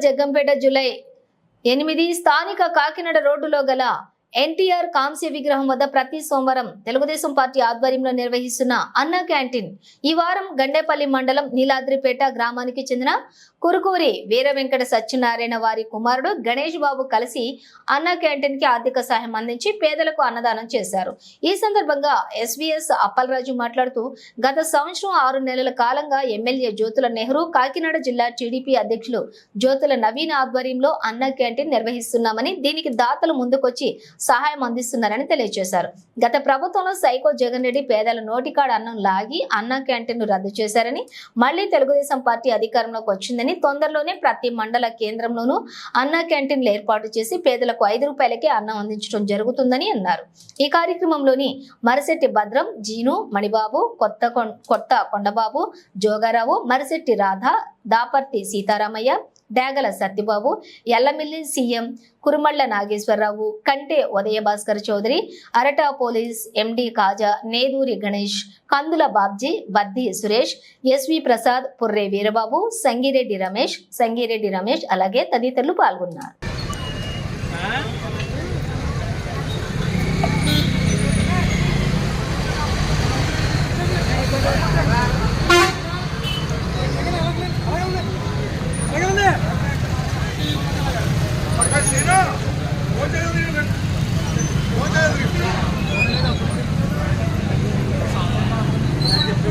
Jaggampeta July ఎనిమిది స్థానిక కాకినాడ రోడ్డులో గల ఎన్టీఆర్ కాంస్య విగ్రహం వద్ద ప్రతి సోమవారం తెలుగుదేశం పార్టీ ఆధ్వర్యంలో నిర్వహిస్తున్న అన్న క్యాంటీన్ ఈ వారం గండేపల్లి మండలం నీలాద్రిపేట గ్రామానికి చెందిన కురుకూరి వీర వెంకట సత్యనారాయణ వారి కుమారుడు గణేష్ బాబు కలిసి అన్న క్యాంటీన్కి ఆర్థిక సహాయం అందించి పేదలకు అన్నదానం చేశారు. ఈ సందర్భంగా ఎస్వీఎస్ అప్పలరాజు మాట్లాడుతూ గత సంవత్సరం ఆరు నెలల కాలంగా ఎమ్మెల్యే జ్యోతుల నెహ్రూ కాకినాడ జిల్లా టీడీపీ అధ్యక్షులు జ్యోతుల నవీన్ ఆధ్వర్యంలో అన్న క్యాంటీన్ నిర్వహిస్తున్నామని దీనికి దాతలు ముందుకొచ్చి సహాయం అందిస్తున్నారని తెలియజేశారు. గత ప్రభుత్వంలో సైకో జగన్ రెడ్డి పేదల నోటికాడ అన్నం లాగి అన్న క్యాంటీన్ రద్దు చేశారని మళ్ళీ తెలుగుదేశం పార్టీ అధికారంలోకి వచ్చిందని తొందరలోనే ప్రతి మండల కేంద్రంలోనూ అన్న క్యాంటీన్లు ఏర్పాటు చేసి పేదలకు ఐదు రూపాయలకే అన్నం అందించడం జరుగుతుందని అన్నారు. ఈ కార్యక్రమంలోని మరిశెట్టి భద్రం జీను మణిబాబు కొత్త కొం- కొత్త కొండబాబు జోగారావు మరిశెట్టి రాధ దాపర్తి సీతారామయ్య డాగల సత్యబాబు ఎల్లమిల్లి సీఎం కురుమళ్ళ నాగేశ్వరరావు కంటే Udayabhaskar Chowdary Arata police MD Kaja Neduri Ganesh Kandula Babji Baddi Suresh SV Prasad Purre Veerababu Sangireddy Ramesh Sangireddy Ramesh అలాగే తదితరులు పాల్గొన్నారు.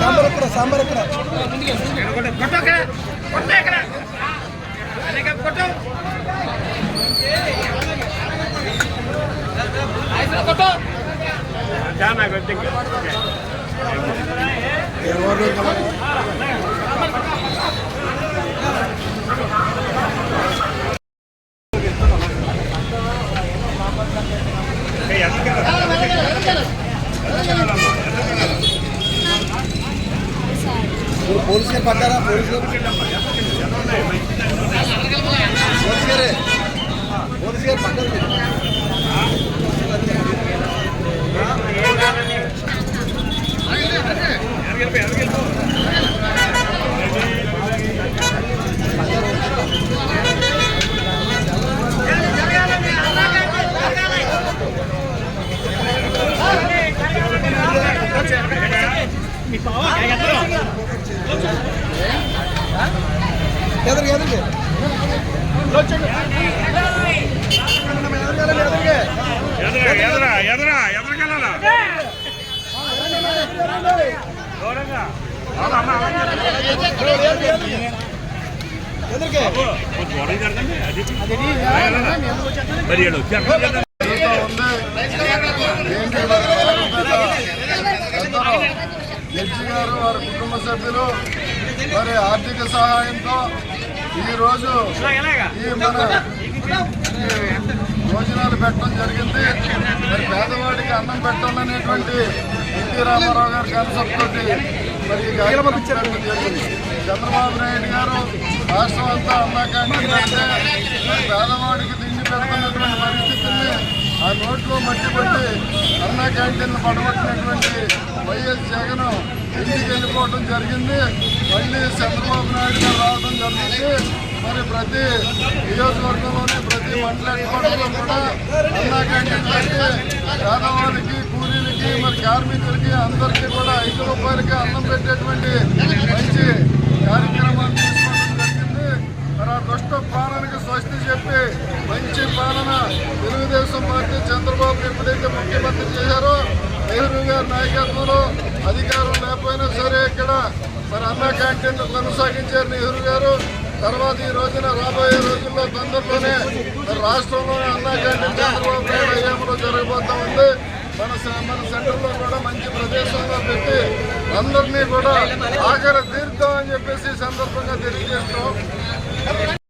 సాంబార్ ఎక్కడ సాంబార్ ఎక్కడ जाना పోలీసులు పట్టారా పోలీసులు పోలీసు గారే పోలీసు గారు పట్టారు మీ పావా ఎదురుగా ఎదురుగా. ఎదురుగా ఎదరా ఎదరా. అది మరి ఏడు వచ్చారు జడ్జి గారు వారి కుటుంబ సభ్యులు మరి ఆర్థిక సహాయంతో ఈ రోజు ఈ మన భోజనాలు పెట్టడం జరిగింది. మరి పేదవాడికి అన్నం పెట్టాలనేటువంటి ఎన్టీ రామారావు గారి కాన్సెప్ట్ తోటి మరి ఈ కార్యక్రమం జరిగింది. చంద్రబాబు నాయుడు గారు రాష్ట్రం అంతా అన్నా పేదవాడికి తిండి పెడుతున్నటువంటి ఆ నోట్లో మట్టి పట్టి అన్నా క్యాంటీన్లు పడగొట్టినటువంటి వైఎస్ జగన్ ఇంటికి వెళ్ళిపోవడం జరిగింది. మళ్ళీ చంద్రబాబు నాయుడు గారు రావడం జరిగింది. మరి ప్రతి నియోజకవర్గంలోని ప్రతి మండలంలో కూడా అన్నా క్యాంటీన్ పెట్టి పేదవాళ్ళకి కూలీలకి మరి కార్మికులకి అందరికీ కూడా ఐదు రూపాయలకి అన్నం పెట్టేటువంటి మంచి కార్యక్రమాన్ని తీసుకోవడం జరిగింది మరి ఆ దుష్ట పాలనకి స్వస్తి చెప్పి మంచి పాలన తెలుగుదేశం పార్టీ చంద్రబాబు ఎప్పుడైతే ముఖ్యమంత్రి చేశారో నెహ్రూ గారి నాయకత్వంలో అధికారం లేకపోయినా సరే ఇక్కడ మరి అన్న క్యాంటీన్ కొనసాగించారు నెహ్రూ గారు. తర్వాత ఈ రోజున రాబోయే రోజుల్లో తొందరలోనే రాష్ట్రంలోనే అన్న క్యాంటీన్ చంద్రబాబు నాయుడు హయాంలో జరగబోతా ఉంది. మన మన సెంటర్లో కూడా మంచి ప్రదేశంలో పెట్టి అందరినీ కూడా ఆఖరి తీర్థం అని చెప్పేసి సందర్భంగా తెలియజేస్తాం